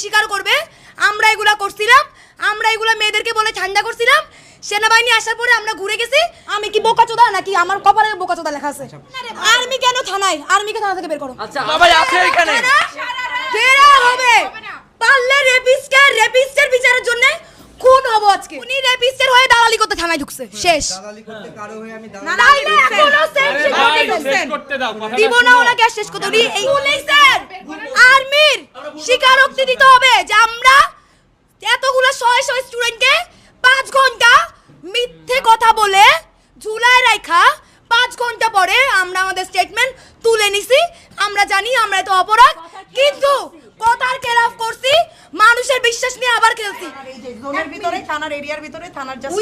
স্বীকার করবে। আমরা এগুলা করছিলাম। আমরা এগুলা মেয়েদেরকে বলে ঠান্ডা করছিলাম। সেনাবাহিনী আসার পরে আমরা ঘুরে গেছি। আমি কি বোকা চোদা নাকি? আমার কপালে বোকা চোদা লেখা আছে। আর্মি কেন থানায়? আর্মিকে থানা থেকে বের করো? আচ্ছা আছে এখানে। হবে। পারলে রেপিস্টের বিচারের জন্য খুন হব আজকে? উনি রেপিস্টের হয়ে দালালি করতে থানায় ঢুকছে। শেষ। দালালি করতে কারও হয়ে আমি না দালালি না এখনও সেন্স দিব না ওনাকে শেষ করতে। উনি এই পুলিশের আর্মির স্বীকারোক্তি দিতে হবে যে আমরা এতগুলো শয়ে শয়ে স্টুডেন্টকে পাঁচ ঘণ্টা মিথ্যে কথা বলে ঝুলায় রাখা পাঁচ ঘণ্টা পরে আমরা আমাদের স্টেটমেন্ট তুলে নিছি। আমরা জানি আমরা এত অপরাধ কিন্তু কথার খেলাফ করছি মানুষের বিশ্বাস নিয়ে আবার খেলছি। জোনের ভিতরে থানার এরিয়ার ভিতরে থানার জাস্ট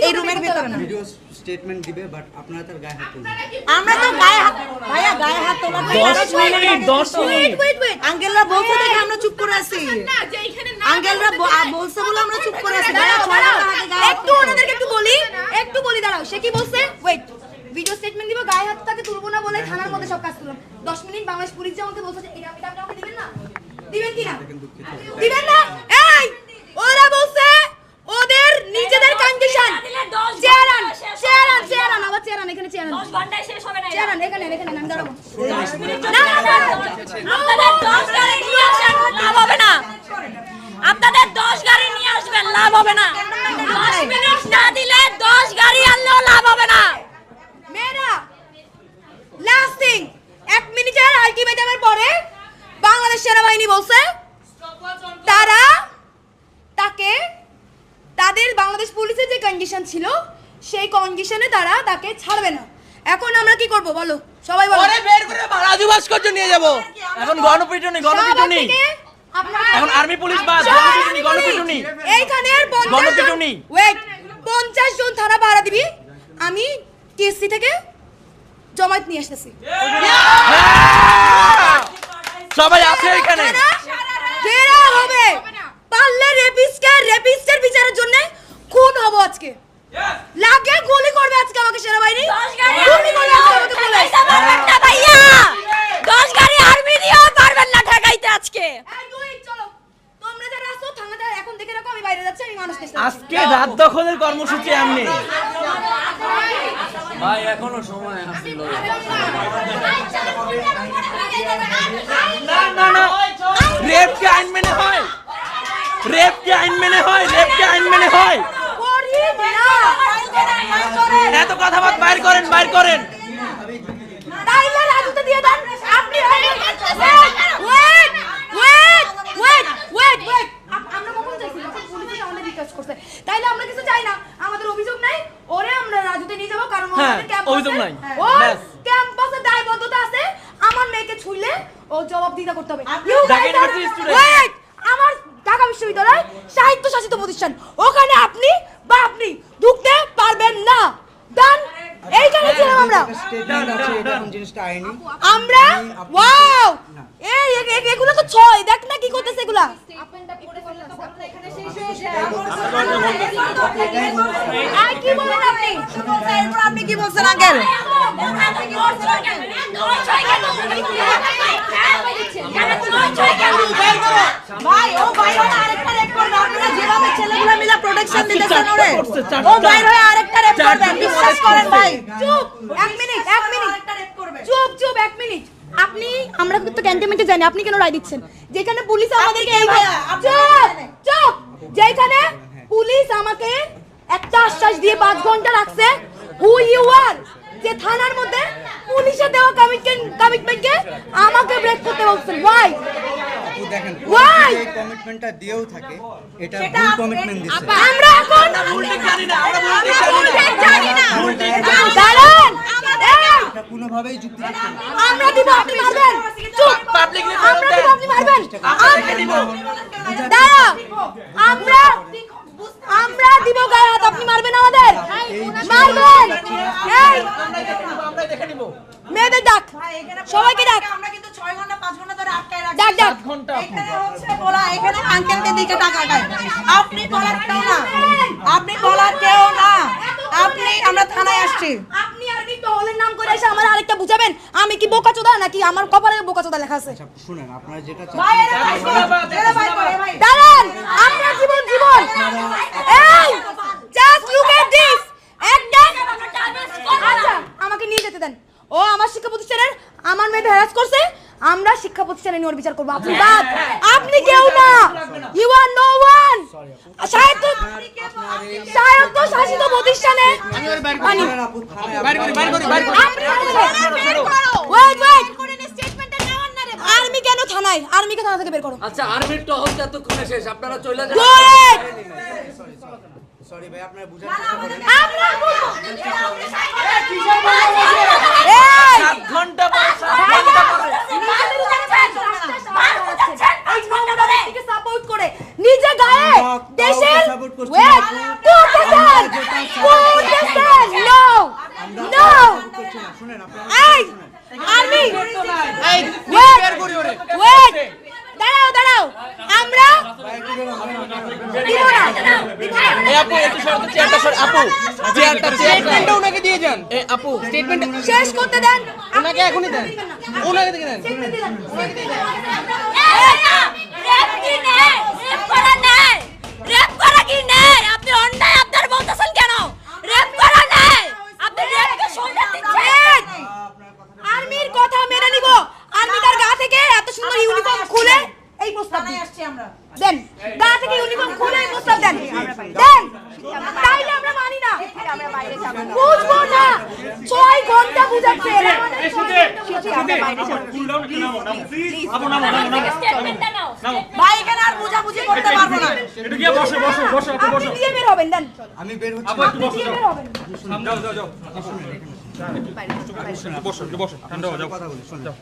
এই রুমের ভিতরে না। ভিডিও স্টেটমেন্ট দিবে বাট আপনারা তার গায়ে হাত তুলবেন। আমরা তো গায়ে হাত ভাইয়া গায়ে হাত তোলা দশ মিনিট দশ মিনিট ওয়েট ওয়েট আঙ্কেলরা বলছে দেখে আমরা চুপ করে আছি। আঙ্কেলরা ব- আ- বলছে বলে আমরা চুপ করে আছি। ভাইয়া একটু ওনাদেরকে একটু বলি একটু বলি দাঁড়াও। সে কি বলছে? ওয়েট ভিডিও স্টেটমেন্ট দিব গায়ে হাত তাকে তুলবো না বলে থানার মধ্যে সব কাজ করলাম। দশ মিনিট বাংলাদেশ পুলিশ যে আমাকে বলছে এটা এটা আপনি আমাকে দিবেন না? দিবেন কি না দিবেন না? এই ওরা বলছে ওদের নিজেদের কন্ডিশন চেয়ারান চেয়ারান চেয়ারান আবার চেয়ারান এখানে চেয়ারান ঘন্টায় শেষ হবে না চেয়ারান এখানে এখানে আমি দাঁড়াবো। দশ মিনিট যদি না, না, না। আপনাদের দশ গাড়ি নিয়ে আসেন লাভ হবে না। আপনাদের দশ গাড়ি নিয়ে আসবেন লাভ হবে না। দশ মিনিট না দিলে দশ গাড়ি আনলেও লাভ হবে না। মেয়েরা লাস্টিং এক মিনিটের আলটিমেটামের পরে বাংলাদেশ সেনাবাহিনী বলছে তারা তাকে তাদের বাংলাদেশ পুলিশের যে কন্ডিশন ছিল সেই কন্ডিশনে তারা তাকে ছাড়বে না। এখন আমরা কি করব বলো? সবাই বলো। পরে বের করে রাজু ভাস্কর্য নিয়ে যাব। এখন গণপিটুনি গণপিটুনি। এখন আর্মি পুলিশ বাদ গণপিটুনি গণপিটুনি। পঞ্চাশ গণপিটুনি। ওয়েট পঞ্চাশ জন থানা ভাড়া দিবি। আমি টিএসসি থেকে জমায়েত নিয়ে আসতেছি। সবাই আছে এখানে? ফেরা হবে। পারলে রেপিস্টকে রেপিস্টের বিচারের জন্য খুন হব আজকে। লাগে গুলি করবে আজকে আমাকে সেরা গুলি করবে আজকে আমাকে বলে পারবেন না ভাইয়া। দশ গাড়ি আর্মি দিয়েও পারবেন না ঠেকাইতে আজকে। এই দুই, চলো। আসো, থানাটা এখন দেখে রাখো, আমি বাইরে যাচ্ছি, আমি মানুষ দেখতে আজকে রাত দখলের কর্মসূচি এমনি ভাই এখনও সময় আছে না না না রেপ কি আইন মেনে হয় রেপ কি আইন মেনে হয় রেপ কি আইন মেনে হয় করি না। এত কথা বাদ বাইর করেন বাইর করেন তাইলে রাজুতে দিয়ে দেন। আপনি Wait, wait, wait, wait, wait. আপ- আমরা কখন চাইছি? যখন পুলিশ এসে আমাদের request করছে। তাইলে আমরা কিছু চাই না আমাদের অভিযোগ নাই ওরে আমরা রাজুতে নিয়ে যাব কারণ ও হ্যাঁ, আমাদের ক্যাম্পাসে- অভিযোগ নাই। ওর ব্যাস। ক্যাম্পাসে দায়বদ্ধতা আছে আমার মেয়েকে ছুইলে ও জবাব দিতে করতে হবে আপনি You ঢাকা guys are- ইউনিভার্সিটির student। Wait, আমার ঢাকা বিশ্ববিদ্যালয় সাহিত্য শাসিত প্রতিষ্ঠান ওখানে আপনি বা আপনি ঢুকতে পারবেন না ডান এইখানে ছিলাম আমরা স্টেটমেন্ট আছে এটা কোন জিনিসটা আইনি আমরা ওয়াও এই এ- এ- এগুলো তো ছয় দেখ না কি করতেছে এগুলা আর কি বলেন আপনি আপনি কি বলছেন আঙ্কেল ভাই ও বাইরে আরেকটা রেপ করবে। আপনারা যেভাবে ছেলেগুলো মিলে প্রোটেকশন দিতেছেন ওরে ও বাইরে আরেকটা রেপ করবে। বিশ্বাস করেন ভাই। চুপ এক মিনিট এক মিনিট। আরেকটা রেপ করবে। চুপ চুপ এক মিনিট। আপনি আমরা তো ক্যান্টনমেন্টে জানি আপনি কেন রায় দিচ্ছেন? যেখানে পুলিশ আমাদেরকে এই ভাইয়া, আপনি চুপ চুপ। যেখানে পুলিশ আমাকে একটা আশ্বাস দিয়ে পাঁচ ঘণ্টা রাখছে। হু ইউ আর যে থানার মধ্যে পুলিশের দেওয়া কমিটমেন্ট কমিটমেন্টকে আমাকে ব্রেক করতে বলছেন ওয়াই দেখেন Why? কমিটমেন্টটা দিয়েও থাকে এটা ভুল কমিটমেন্ট দিছে আমরা এখন ভুল জানি না আমরা ভুল জানি ঠিক না। জানি না। ভুল ঠিক দাঁড়ান। এই, এটা কোনোভাবেই যুক্তিযুক্ত আমরা দিব আপনি মারবেন। চুপ। পাবলিকলি আমরা দিব আপনি মারবেন। দেখে নিব। দাঁড়া আমরা আমরা দিব গায়ে হাত আপনি মারবেন আমাদের মারবেন এই আমরা দেখে নিব মেয়েদের ডাক সবাইকে ডাক আমরা কিন্তু 6 ঘণ্টা 5 ঘণ্টা ধরে আটকায় রাখছি ডাক ডাক ঘণ্টা এখানে হচ্ছে বলা এখানে আঙ্কেলকে দিকে টাকা খায় আপনি বলার কেউ না আপনি বলার কেউ না আপনি আমরা থানায় আসছি আপনি আর আমি তো নাম করে এসে আমার আরেকটা বুঝাবেন আমি কি বোকা চোদা নাকি আমার কপালে বোকা চোদা লেখা আছে আচ্ছা শুনেন আপনারা যেটা ভাই চাচ্ছেন ভাই করে, ভাই করে, ভাই। দাঁড়ান আপনার জীবন জীবন এই জাস্ট লুক এট দিস একটা আচ্ছা আমাকে নিয়ে যেতে দেন ও আমার শিক্ষা প্রতিষ্ঠানের আমার মেয়েটা হ্যারাস করছে আমরা শিক্ষা নিয়ে ওর বিচার করব? আপনি বাদ। আপনি কেউ না। ইউ আর নো ওয়ান সাহিত্য সাহিত্য শাসিত প্রতিষ্ঠানে। শুনেন আপু থানায় বাইরে করি বাইরে করি বাইরে করি ওয়েট ওয়েট আর্মি কেন থানায়? আর্মিকে থানা থেকে বের করো। আচ্ছা আর্মির টহল এতক্ষণে শেষ। আপনারা চলে যান। সরি ভাই আপনারা বুঝার চেষ্টা করেন। আপনার কোনো এই! সাত ঘণ্টা পরে সাত ঘণ্টা পরে সাপোর্ট করে নিজে গায়ে আমরা দেশের কাউকে support করছি ওয়েট না। করতেছেন করতেছেন নো নো করছি না শুনেন আপনারা এই আর্মি এই ওয়েট বের করি ওরে ওয়েট দাঁড়াও দাঁড়াও আমরা দিব না দিব না এই আপু একটু সরতে চেয়ারটা সর আপু চেয়ারটা স্টেটমেন্টটা ওনাকে দিয়ে যান এই আপু স্টেটমেন্ট শেষ করতে দেন ওনাকে এখনই দেন ওনাকে দিয়ে দেন রেপ কি নেই রেপ করা নেই রেপ করা কি নেই আপনি অন্যায় আপনার বলতেছেন কেন রেপ করা নেই আপনি রেপকে সন্দেহ দিচ্ছেন আর্মির কথা মেনে নিব আর্মি তার গা থেকে এত সুন্দর ইউনিফর্ম খুলে এই প্রস্তাব দিন আমরা গা থেকে ইউনিফর্ম খুলে প্রস্তাব দেন। দেন তাইলে আমরা মানি না। বুঝব না। ছয় ঘণ্টা বুঝাচ্ছে এরা আমাদের ছয় ঘণ্টা বুঝাচ্ছে। ভাই এখানে আর বুঝাবুঝি করতে পারব না। বসো বসো বসো আপনি দিয়ে বের হবেন দেন। আমি বের হচ্ছি। আপনি দিয়ে বের হবেন। যাও যাও যাও। বসো কথা বলি শুনেন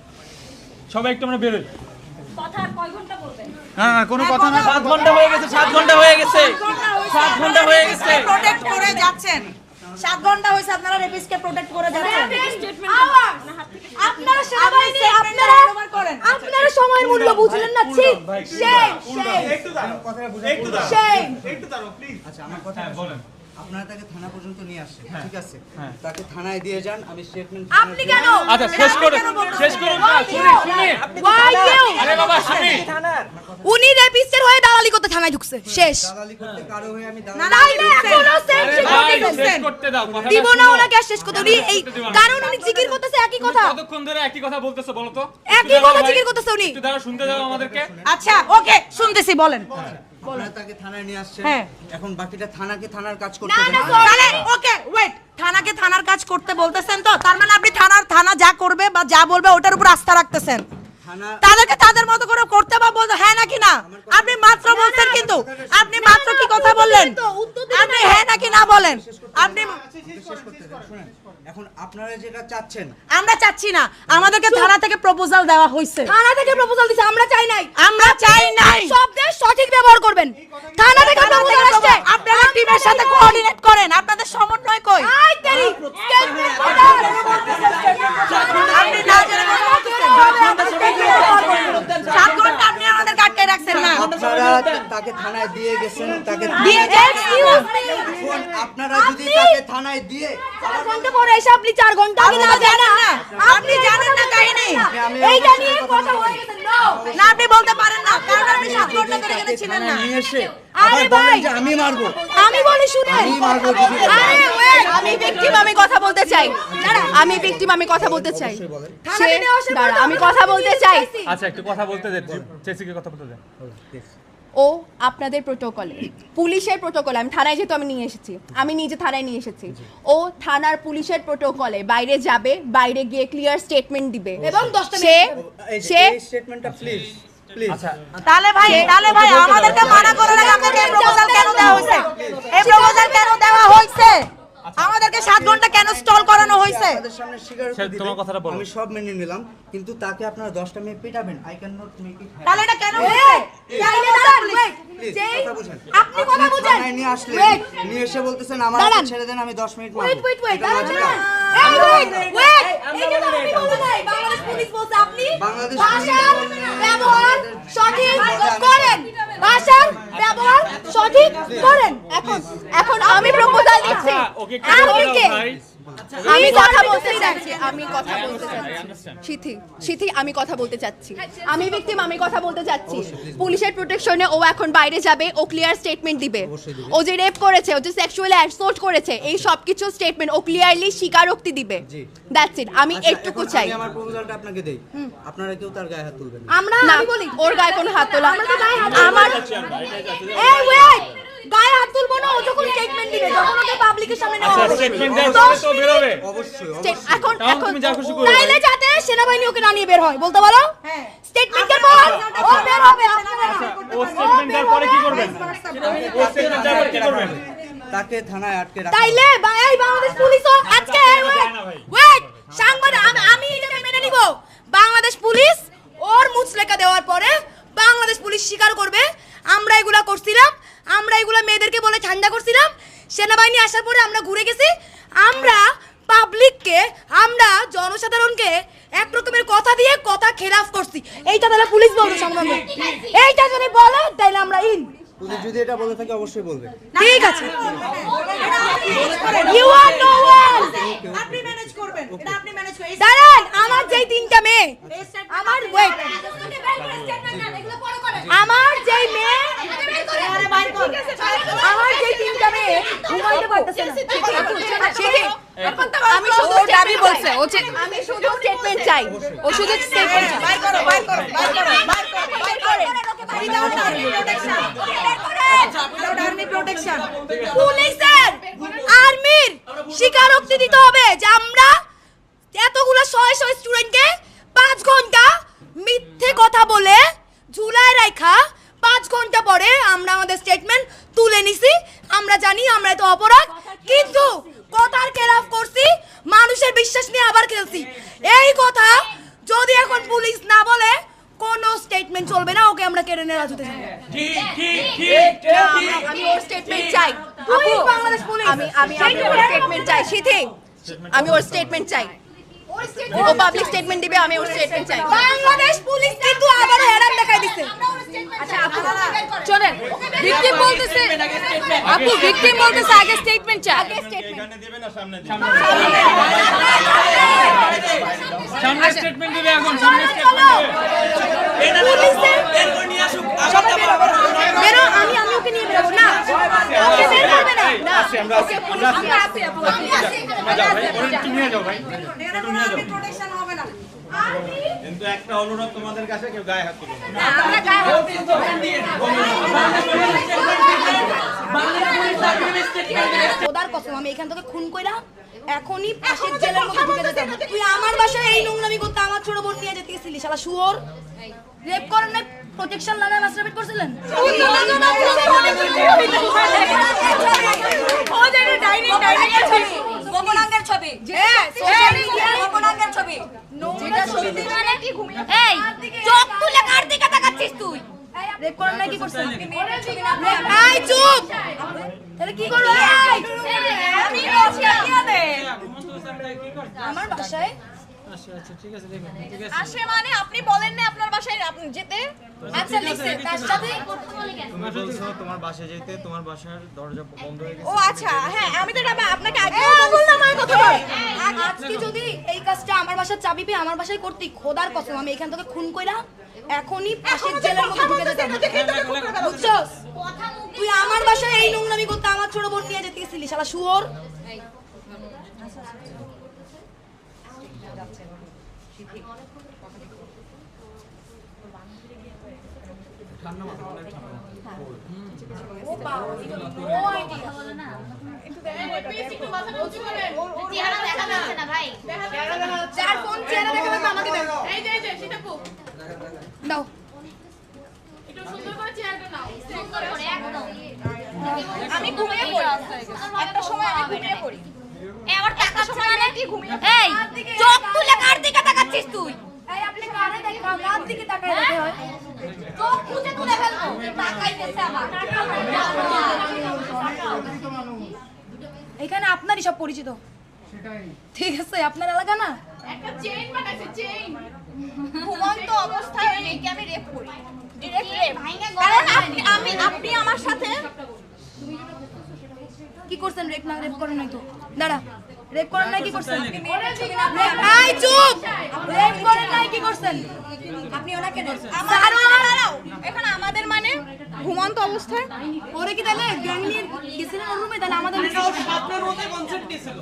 সবাই একটু আমরা বেরোই। কথা আর কয় ঘণ্টা বলবেন না কোনো কথা না। সাত ঘণ্টা হয়ে গেছে সাত ঘণ্টা হয়ে গেছে। সাত ঘণ্টা হয়ে গেছে প্রোটেক্ট করে যাচ্ছেন। সাত ঘণ্টা হয়েছে আপনারা রেপিসকে প্রোটেক্ট করে যাচ্ছেন। আওয়াজ! আপনারা সেনাবাহিনী আপনারা আপনারা সময়ের মূল্য বুঝলেন না ঠিক সেই সেই কথাটা বুঝার সেই আচ্ছা আমার কথা বলেন। আপনারা তাকে থানা পর্যন্ত নিয়ে আসছেন হ্যাঁ। ঠিক আছে? তাকে থানায় দিয়ে যান আমি স্টেটমেন্ট আপনি কেন? আচ্ছা শেষ করে শেষ করুন না, শুনি শুনি। Why you? আরে বাবা শুনি। উনি রেপিস্টের হয়ে দালালি করতে থানায় ঢুকছে। শেষ। দালালি করতে কারও হয়ে আমি দালালি না, তাইলে এখনও। শেষ করতে দাও দিব না ওনাকে শেষ করতে। উনি এই কারণ উনি জিকির করতেছে একই কথা। কতক্ষণ ধরে একই কথা বলতেছো বলো তো? একই কথা জিকির করতেছে উনি। একটু দাঁড়া শুনতে দাও আমাদেরকে। আচ্ছা ওকে শুনতেছি বলেন। আপনারা তাকে থানায় নিয়ে আসছেন। হ্যাঁ। এখন বাকিটা থানাকে থানার কাজ করতে না, দেন। তাহলে ওকে ওয়েট থানাকে থানার কাজ করতে বলতেছেন তো? তার মানে আপনি থানার থানা যা করবে বা যা বলবে ওটার উপর আস্থা রাখতেছেন। থানা তাদেরকে তাদের মতো করে করতে বা বলতে হ্যাঁ নাকি না? আপনি মাত্র বলছেন কিন্তু। আপনি মাত্র কি কথা বললেন আপনি হ্যাঁ নাকি না বলেন? আপনি শেষ করতে দেন শুনেন। এখন আপনারা যেটা চাচ্ছেন আমরা চাচ্ছি না। আমাদেরকে থানা থেকে প্রপোজাল দেওয়া হয়েছে। থানা থেকে প্রপোজাল দিছে আমরা চাই নাই। আমরা চাই নাই। শব্দের সঠিক ব্যবহার করবেন। থানা থেকে প্রপোজাল আসছে। আপনারা টিমের সাথে কোঅর্ডিনেট করেন। আপনাদের সমন্বয় কই? আই কোথায় আপনি না জেনে সাত ঘণ্টা আপনি আমাদের আটকে রাখছেন না? আপনারা তাকে থানায় দিয়ে গেছেন তাকে দিয়ে এক্সকিউজ মি আপনারা যদি তাকে থানায় দিয়ে ঘণ্টা পরে এসে আপনি চার ঘণ্টা আগে আপনি না জানেন না। আপনি জানেন না কাহিনী। আমি এইটা নিয়ে কথা হয়ে গেছে না আপনি বলতে পারেন না। কারণ আপনি সাত ঘণ্টা ধরে এখানে ছিলেন না। নিয়ে এসে আরে ভাই। আমি মারবো। আমি বলি শুনেন। আমি মারবো আরে ওয়েট আমি ভিকটিম আমি কথা বলতে চাই। দাঁড়া আমি ভিকটিম আমি কথা বলতে চাই। আসার দাঁড়া, আমি কথা বলতে চাই। আচ্ছা একটু কথা বলতে দে চেসিকে কথা বলতে দে ও আপনাদের প্রোটোকলে পুলিশের প্রোটোকলে আমি থানায় যেহেতু আমি নিয়ে এসেছি আমি নিজে থানায় নিয়ে এসেছি। ও থানার পুলিশের প্রোটোকলে বাইরে যাবে বাইরে গিয়ে ক্লিয়ার স্টেটমেন্ট দিবে। এবং সে সে স্টেটমেন্টটা প্লিজ প্লিজ আচ্ছা তাহলে ভাই তাহলে ভাই আমাদেরকে মানা করার আগে আপনাকে এই প্রপোজাল কেন দেওয়া হয়েছে? এই প্রপোজাল কেন দেওয়া হয়েছে? আমাদেরকে সাত ঘণ্টা কেন স্টল করানো হয়েছে? তোমার কথাটা বলো। আমি সব মেনে নিলাম কিন্তু তাকে আপনারা 10টা মেয়ে পেটাবেন। I can not make it তাহলে এটা কেন হয়েছে Wait, তাইলে প্লিজ যেই- কথা বুঝেন। আপনি কথা বুঝেন নিয়ে আসলে নিয়ে এসে বলতেছেন আমার। হাতে ছেড়ে দেন আমি 10 মিনিট দাঁড়ান, লজিক দাঁড়ান। এই তো আপনি বলেন নাই, বাংলাদেশ পুলিশ বলছে আপনি বাংলাদেশ ভাষার ব্যবহার সঠিক করেন। ভাষার ব্যবহার সঠিক করেন। এখন এখন আমি প্রপোজাল দিচ্ছি। আচ্ছা ওকে ভাই আমি কথা বলতে চাচ্ছি আমি কথা বলতে চাচ্ছি। সিথি সিথি আমি কথা বলতে চাচ্ছি। আমি ভিকটিম আমি কথা বলতে চাচ্ছি। পুলিশের প্রোটেকশনে ও এখন বাইরে যাবে ও ক্লিয়ার স্টেটমেন্ট দিবে। ও যে রেপ করেছে ও যে সেক্সুয়াল অ্যাসল্ট করেছে এই সব কিছু স্টেটমেন্ট ও ক্লিয়ারলি স্বীকারোক্তি দিবে। দ্যাটস ইট আমি আচ্ছা, একটুকু চাই। আমার প্রপোজালটা আপনাকে দেই। আপনারা কেউ তার গায়ে হাত তুলবেন আমরা আমি বলি ওর গায়ে কোনো হাত তোলা আমার এই ওয়েট গায়ে হাত তুলবো না ও যখন স্টেটমেন্ট দিবে যখন ওকে পাবলিকের সামনে নেওয়া আচ্ছা হবে। স্টেটমেন্ট তো অবশ্যই state- অবশ্যই। এখন এখন তুমি যা খুশি করো। তাইলে যাতে সেনাবাহিনী ওকে না নিয়ে বের হয় বলতে বলো হ্যাঁ। স্টেটমেন্টের পর ও বের হবে আপনারা। ও স্টেটমেন্ট দেওয়ার পরে কি করবেন? ও স্টেটমেন্ট দেওয়ার পরে কি করবেন? তাকে থানায় আটকে রাখা তাইলে এই বাংলাদেশ পুলিশও আজকে ওয়েট সাংবাদিক আমি আমি এটাকে মেনে নিব। বাংলাদেশ পুলিশ ওর মুচলেকা দেওয়ার পরে বাংলাদেশ পুলিশ স্বীকার করবে আমরা এগুলা করছিলাম, আমরা এগুলা মেয়েদেরকে বলে ঠান্ডা করছিলাম। সেনাবাহিনী আসার পরে আমরা ঘুরে গেছি। আমরা পাবলিককে আমরা জনসাধারণকে এক রকমের কথা দিয়ে কথা খেলাফ করছি। এইটা তাহলে পুলিশ বলো, সংগ্রামে। এইটা যদি বলে, তাহলে আমরা ইন পুলিশ যদি এটা বলে থাকে অবশ্যই বলবে ঠিক আছে ইউ আর নো ওয়ান আপনি ম্যানেজ করবেন এটা আপনি ম্যানেজ করেন দাঁড়ান আমার যেই তিনটা মেয়ে আমার ওয়েট আমার যেই মেয়ে আমার যেই তিনটা মেয়ে ঘুমাইতে পারতেছে না আমি শুধু দাবি বলছে, ও যে- আমি শুধু স্টেটমেন্ট চাই। ও শুধু স্টেটমেন্ট চাই। বাই করো বাই করো বাই করো বাই করো বাই করো। Without army protection without army protection পুলিশের আর্মির স্বীকারোক্তি দিতে হবে যে আমরা এতগুলো শয়ে শয়ে স্টুডেন্টকে পাঁচ ঘণ্টা মিথ্যে কথা বলে ঝুলায় রাখা পাঁচ ঘণ্টা পরে আমরা আমাদের স্টেটমেন্ট তুলে নিছি। আমরা জানি আমরা তো অপরাধ কিন্তু মানুষের বিশ্বাস নিয়ে আবার খেলছি। এই কথা যদি এখন পুলিশ না বলে কোনো স্টেটমেন্ট চলবে না ওকে আমরা কেড়ে ঠিক ঠিক ঠিক আমি ওর স্টেটমেন্ট চাই। আপু, বাংলাদেশ পুলিশ। আমি আমি আমি ওর স্টেটমেন্ট চাই। সিথি আমি ওর স্টেটমেন্ট চাই। ও পাবলিক স্টেটমেন্ট দিবে আমি ওর স্টেটমেন্ট চাই। বাংলাদেশ পুলিশ কিন্তু আবারও হেরান দেখাই দিছে। আচ্ছা আপু শোনেন ভিকটিম বলতেছে আপু ভিকটিম বলতেছে আগে স্টেটমেন্ট চাই। আগে স্টেটমেন্ট সামনে স্টেটমেন্ট দিবে। এখন সামনে স্টেটমেন্ট দিবে বের করে নিয়ে আসুক। আবার আবার বেরো আমি আমি ওকে নিয়ে বেরোবো। না ওকে বের করবে না। না আসি আমরা আসি আমরা যাও ভাই। ওরে একটু নিয়ে যাও ভাই। নিয়ে যাও। প্রোটেকশন হবে না। কিন্তু একটা অনুরোধ তোমাদের কাছে কেউ গায়ে হাত তুলবে না খোদার কসম আমি এখান থেকে খুন কইরা এখনই পাশের জেলের মধ্যে ঢুকে যেতাম তুই আমার বাসায় এই নোংরামি করতে আমার ছোট বোন নিয়ে যেতে গেছিলি শালা শুয়োর রেপ করেন না প্রোটেকশন লানা মাস্টারবেট করছিলেন গোপনাঙ্গের ছবি হ্যাঁ সোশ্যাল মিডিয়া গোপনাঙ্গের ছবি যেটা ছবি এই চোখ তুলে কার দিকে তাকাচ্ছিস তুই রেপ করেন না কি করছেন এই চুপ তাহলে কি করব এই! আমি বলছি কি আমার বাসায় আসে মানে আপনি বলেন না আপনার বাসায় আপনি যেতে আচ্ছা লিখছে তার সাথে তুমি বলছো তোমার বাসায় যেতে তোমার বাসার দরজা বন্ধ হয়ে গেছে ও আচ্ছা হ্যাঁ আমি তো এটা আপনাকে আগে বললাম আমার কথা আজকে যদি এই কাজটা আমার বাসার চাবি পেয়ে আমার বাসায় করতি খোদার কসম আমি এখান থেকে খুন কইরা এখনই পাশের জেলের মধ্যে ঢুকে যেতাম। বুঝছস তুই আমার বাসায় এই নোংরামি করতে আমার ছোট বোন নিয়ে যেতে গেছিলি শালা শুয়োর। চেহারা দেখা আমাকে দাও দাও। আমি ঘুমিয়ে পড়ি। একটা সময় আমি ঘুমিয়ে পড়ি। আবার টাকা সময় নাকি ঘুমিয়ে এই চোখ তুলে কার দিকে তাকাচ্ছিস তুই? এই আপনি কারে দেখে কার দিকে তাকায় দেখে হয়? চোখ খুঁজে তুলে ফেলব। তাকাইতেছে আবার এখানে আপনারই সব পরিচিত। ঠিক আছে আপনার এলাকা না? ঘুমন্ত অবস্থায় মেয়েকে আমি রেপ করি। ডিরেক্ট রেপ কারণ আপনি আমি আপনি আমার সাথে কি করছেন? রেপ না রেপ করেন নাই তো। দাঁড়া। রেপ করেন নাই কি করছেন? এই চুপ! রেপ করেন নাই কি করছেন? আপনি ওনাকে নেন। এখানে আমাদের মানে ঘুমন্ত অবস্থায় ওরে কি তাহলে গ্যাং নিয়ে গেছিলেন ওর রুমে তাহলে আমাদের আপনার মতে কনসেপ্ট দিছিল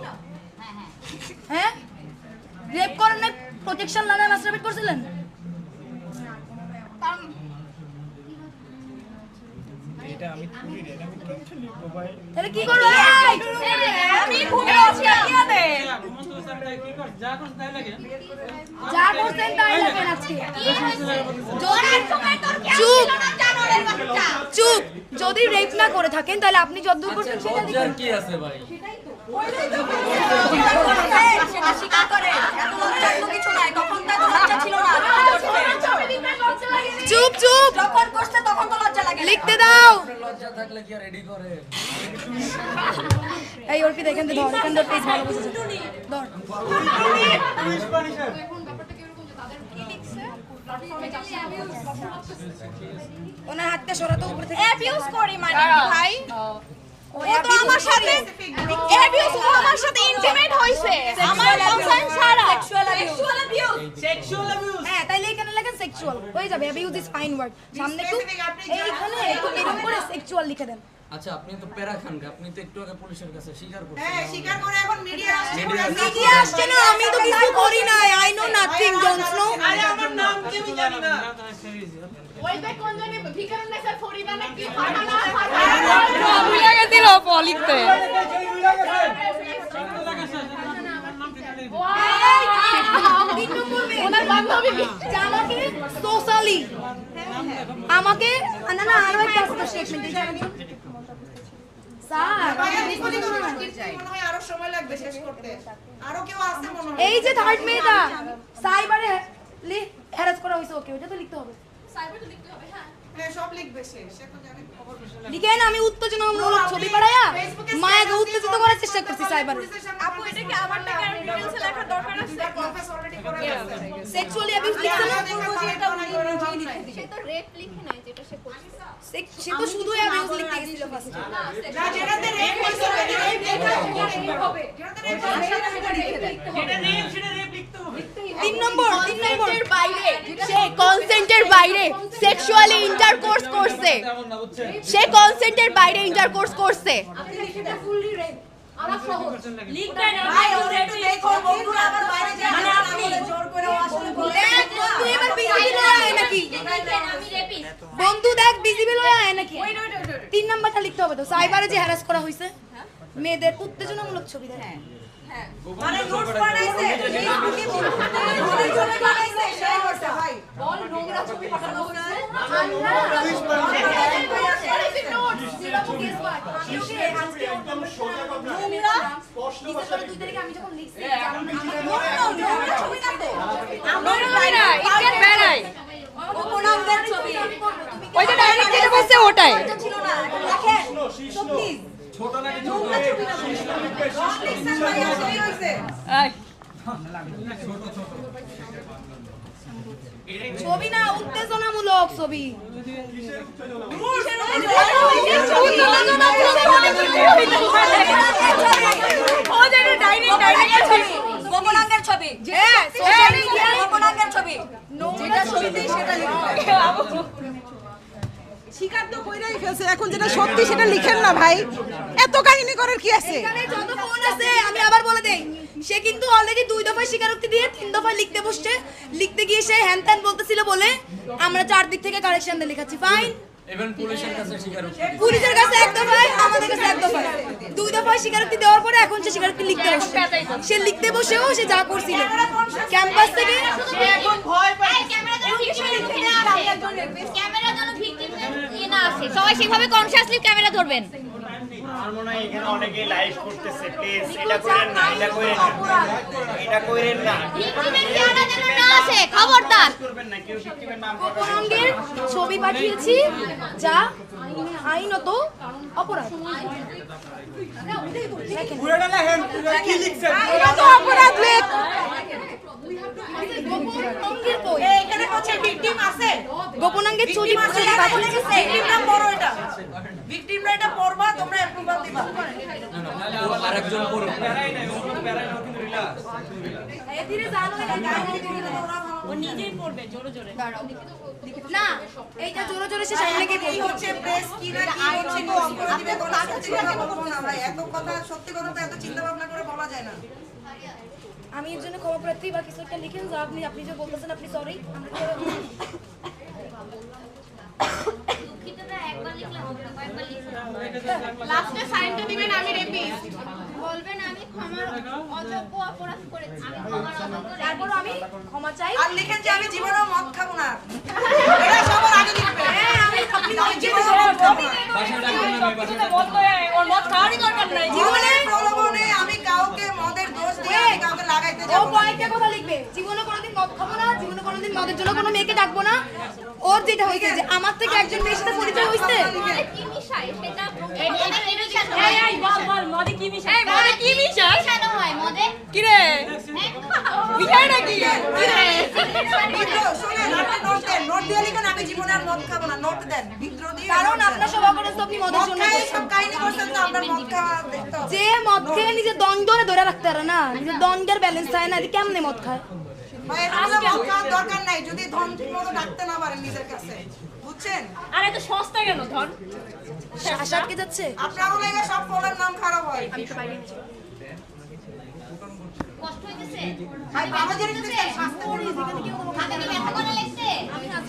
হ্যাঁ? রেপ করেন নাই প্রোটেকশন লানা মাস্টারবেট করছিলেন? এটা আমি তুলি রে আমি কেমনে লিখব ভাই। তাহলে কি করব? আমি কর যা কর তাই লাগে যা করছেন তাই লাগেন আজকে চুপ। চুপ। যদি রেপ না করে থাকেন তাহলে আপনি যতদূর করছেন সেটা কি আছে ভাই? চুপ চুপ। যখন করছে তখন তো লজ্জা লাগে লিখতে দাও। লজ্জা থাকলে কি রেডি করে এই ওর কি দেখেন ধর এখান ধর পেজ ভালো বুঝেছে ধর। ওনার হাতটা সরাতো উপরে থেকে অ্যাবিউজ করি মানে ভাই। ও তো আমার সাথে অ্যাবিউজ ও আমার সাথে ইন্টিমেট হইছে। আমার কনসার্ন ছাড়া। সেক্সুয়াল অ্যাবিউজ সেক্সুয়াল অ্যাবিউজ হ্যাঁ তাইলে এখানে লেখেন সেক্সুয়াল হয়ে যাবে অ্যাবিউজ ইজ ফাইন ওয়ার্ড সামনে একটু এইখানে একটু এরকম করে সেক্সুয়াল লিখে দেন। আচ্ছা আপনি তো প্যারা খান গে, আপনি তো একটু আগে পুলিশের কাছে স্বীকার করছেন। হ্যাঁ স্বীকার করে এখন মিডিয়া আসছে। মিডিয়া আসছে। না আমি তো কিছু করি নাই I know nothing John Snow আরে আমার নাম কি আমি জানি না। ভুলে গেছিল পলিতে ওনার বান্ধবী যে আমাকে সোশ্যালি আমাকে না না। আরও একটা আছে স্টেটমেন্ট স্যার আরও সময় লাগবে শেষ করতে আরও কেউ আছে মনে হয় এই যে থার্ড মেয়েটা সাইবারে হ্যারাস করা হয়েছে ওকে ওটা তো লিখতে হবে। হ্যাঁ সব লিখবে সে সে তো জানে খবর লিখেন আমি উত্তেজনামূলক ছবি পাঠাইয়া মায়াকে উত্তেজিত করার চেষ্টা করছি সাইবারে আপু এটা কি আবার টাকা ডিটেইলসে লেখার দরকার আছে? কনফেস অলরেডি করে গেছে সেক্সুয়ালি অ্যাবিউজ লিখছে না? এটা উনি অনুযায়ী লিখে দিবে সে- সে তো শুধু অ্যাবিউজ লিখতে গেছিল ফার্স্টে না যেটাতে রেপ হইছে রেপ লেখা হবে। যেটাতে রেপ হইছে সেটা লিখে দেয় এটা নেম সেটা রেপ লিখতে হবে। তিন নম্বর তিন নম্বর। বাইরে সে বাইরে সেক্সুয়ালি ইন্টারকোর্স করছে। সে কনসেন্টের বাইরে ইন্টারকোর্স করছে। মানে বন্ধু দেখ বিজিবি লয়ে আয় নাকি? তিন নাম্বারটা লিখতে হবে তো সাইবারে যে হ্যারাস করা হয়েছে মেয়েদের উত্তেজনামূলক ছবি দেখ। মানে নোটস বানাইছে ফেসবুকে ওদের জন্য বানাইছে সেই করছে ভাই বল নোংরা ছবি পাঠানো হয়েছে আমি যখন লিখছি নোংরা ছবি না তো বেড়াই অপরাধের ছবি ওই যে ডাইরেক্ট যেটা বলছে ওটাই ছিল না দেখেন তো প্লিজ ছোট। নাকি নোংরা ছবি না ছবি উত্তেজনামূলক ছবি। গোপনাঙ্গের ছবি। হ্যাঁ মিডিয়া গোপনাঙ্গের ছবি। যেটা ছবিতে সেটা স্বীকার তো কইরাই ফেলছে এখন যেটা সত্যি সেটা লিখেন না ভাই। এত কাহিনী করার কি আছে? এখানে যত ফোন আছে আমি আবার বলে দেই সে কিন্তু অলরেডি দুই দফায় স্বীকারোক্তি দিয়ে তিন দফায় লিখতে বসছে। লিখতে গিয়ে সে হ্যান ত্যান বলতেছিল বলে আমরা চার দিক থেকে কারেকশন দিয়ে লেখাচ্ছি। ফাইন ইভেন পুলিশের কাছে এক দফায় আমাদের কাছে এক দফায়। দুই দফায় স্বীকারোক্তি দেওয়ার পরে এখন সে স্বীকারোক্তি লিখতে বসছে। সে লিখতে বসেও সে যা করছিল। ক্যাম্পাস থেকে এখন ভয় পাই ক্যামেরা আসে সবাই কনসিয়াসলি ক্যামেরা ধরবেন। আমার মনে হয় এখানে অনেকে লাইভ করতেছে। প্লিজ এটা করেন না এটা করেন এটা করেন না। ভিকটিমের চেহারা যেন না আসে খবরদার। করবেন না কেউ ভিক্টিমের নাম অঙ্গের ছবি পাঠিয়েছি যা আইনত অপরাধ। পুরোটা লেখেন কি লিখছেন? এটা তো অপরাধ লেখ অঙ্গের কই এখানে হচ্ছে ভিকটিম আছে গোপনাঙ্গের ছবি ভিকটিম আছে ছবি লেখা পাঠিয়েছি লিখেছে ভিকটিম নাম বড় এটা ভিকটিমরা এটা পড়বা তোমরা অ্যাপ্রুভাল দিবা আরেকজন পুরো প্যারাই নাই কোনো প্যারাই ও নিজেই পড়বে জোরে জোরে। না এইটা জোরে জোরে সে সামনে গিয়ে এই হচ্ছে প্রেস কি না কি হচ্ছে করে দিবে কোনো সত্যি কথা বলব না ভাই এত কথা সত্যি কথা তো এত চিন্তা ভাবনা করে বলা যায় না। আমি এর জন্য ক্ষমা প্রার্থী বা কিছু একটা লিখেন যা আপনি আপনি যে বলতেছেন আপনি সরি লাস্টে সাইনটা দিবেন আমি রেপিস্ট বলবেন আমি ক্ষমার অযোগ্য অপরাধ করেছি। আমি ক্ষমার অযোগ্য তারপর আমি ক্ষমা চাই। আর লিখেন যে আমি জীবনেও মদ খাব না। এটা সবার আগে লিখবে। হ্যাঁ আমি আপনি জীবনেও মদ খাব না। বাসায় ডাকবেন না ভাই, বাসায় ডাকবেন। মদ করে ওর মদ খাওয়ারই দরকার নাই। জীবনের প্রলোভনে আমি কাউকে মদের দোষ দিয়ে আমি কাউকে লাগাইতে ও কয়েকটা কথা লিখবে। জীবনে কোনোদিন মদ খাব না জীবনে কোনোদিন মদের জন্য কোনো মেয়েকে ডাকবো না। ওর যেটা হয়েছে যে আমার থেকে একজন মেয়ের সাথে পরিচয় হয়েছে? কি মিশাই সেটা এই এই বল বল মদে কি মিশাই মদে কি মিশাই মিশানো হয় মদে? কি রে? মিশাইটা কি বিদ্রোহ, শোনেন, আপনি নোট দেন। নোট দিয়ে লিখুন, আমি জীবনে আর মদ খাব না। নোট দেন। বিদ্রোহ দিয়ে কারণ আপনার সভা করে আপনি মদের জন্য সব কাহিনী করছেন তো আপনার মদ খাওয়া দেখতে যে মদ খেয়ে নিজের দণ্ডরে ধরে রাখতে পারে না নিজের দণ্ডের ব্যালেন্স থাকে না কেমনে মদ খায়? দরকার নাই যদি ধন ঠিক মতো ডাকতে না পারেন নিজের কাছে। বুঝছেন? আর এত সস্তা কেন ধন? আটকে যাচ্ছে। আপনারও লেগে সব ফলের নাম খারাপ হয়। কষ্ট হইতেছে? ভাই বাবা যে লিখতেছেন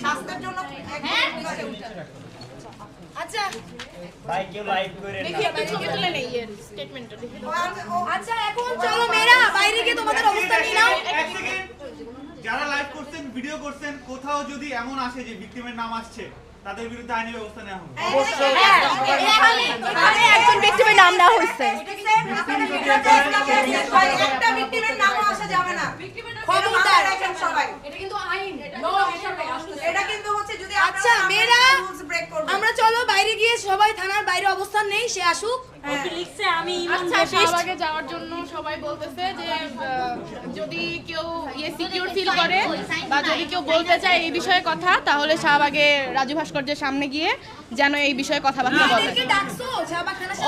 স্বাস্থ্যের জন্য স্বাস্থ্যের হ্যাঁ? আচ্ছা ভাই কেউ লাইভ করে না ছবি তুলে নেই এর স্টেটমেন্টটা দেখে ও আমি- ও আচ্ছা এখন চলো মেয়েরা বাইরে গিয়ে তোমাদের অবস্থা নিয়ে নাও এক সেকেন্ড যারা লাইভ করছেন ভিডিও করছেন কোথাও যদি এমন আসে যে ভিকটিমের নাম আসছে তাদের বিরুদ্ধে আইনি ব্যবস্থা নেওয়া হবে এখানে একজন ব্যক্তির নাম নেওয়া হয়েছে একটা victim-এর আসা যাবে না। এটা রাখেন সবাই। এটা কিন্তু হচ্ছে যদি আচ্ছা, মেয়েরা, rules break করবেন। আমরা চলো বাইরে গিয়ে সবাই থানার বাইরে অবস্থান নেই সে আসুক। কি লিখছে আমি আচ্ছা শাহবাগে যাওয়ার জন্য সবাই বলতেছে যে যদি কেউ ইয়ে সিকিউর ফিল করে বা যদি কেউ বলতে চায় এই বিষয়ে কথা তাহলে শাহবাগে রাজু ভাস্কর্যের সামনে গিয়ে যেন এই বিষয়ে কথাবার্তা বলে?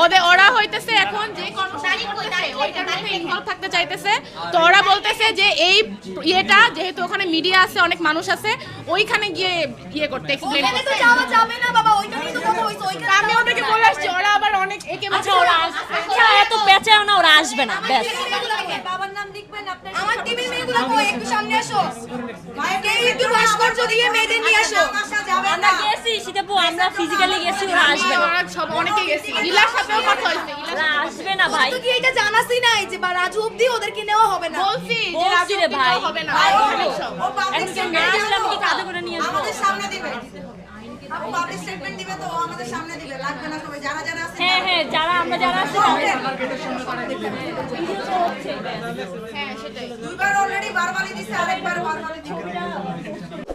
ওদের ওরা হইতেছে এখন যে কর্মচারী ওইটার মধ্যে ইনভলভ থাকতে চাইতেছে। তো ওরা বলতেছে যে এই ইয়েটা যেহেতু ওখানে মিডিয়া আছে অনেক মানুষ আছে ওইখানে গিয়ে ইয়ে করতে এক্সপ্লেন করতে। যাবে না বাবা ওইটা তো কথা হইছে ওইখানে আমি ওদেরকে বলে। আসছি ওরা আবার অনেক একে আচ্ছা ওরা আস- আচ্ছা এত পেঁচাও না ওরা আসবে না ব্যাস। বাবার নাম লিখবেন আপনার আমার টিমের মেয়েগুলো কই একটু সামনে আসো। কেউ একটু ভাস্কর্য দিয়ে মেয়েদের নিয়ে আসো। আমরা গেছি শীতেপু আমরা ফিজিক্যালি গেছি ওরা আসবে না। ওরা সব অনেকে গেছি। ইলার সাথেও কথা হয়েছে ইলার আসবে না ভাই। তো কি এটা জানাসই নাই যে বা রাজু অব্দি ওদেরকে নেওয়া হবে না? বলছি যে বলছি রাজু রে ভাই। হবে না। ভাই, ও- এখন না আসলে আমি কি কাঁধে করে নিয়ে আসব? আমাদের সামনে দিবে। হ্যাঁ হ্যাঁ যারা আমরা যারা আছি হ্যাঁ সেটাই। দুইবার অলরেডি বারবারই দিছে আরেকবার বারবারই দিবে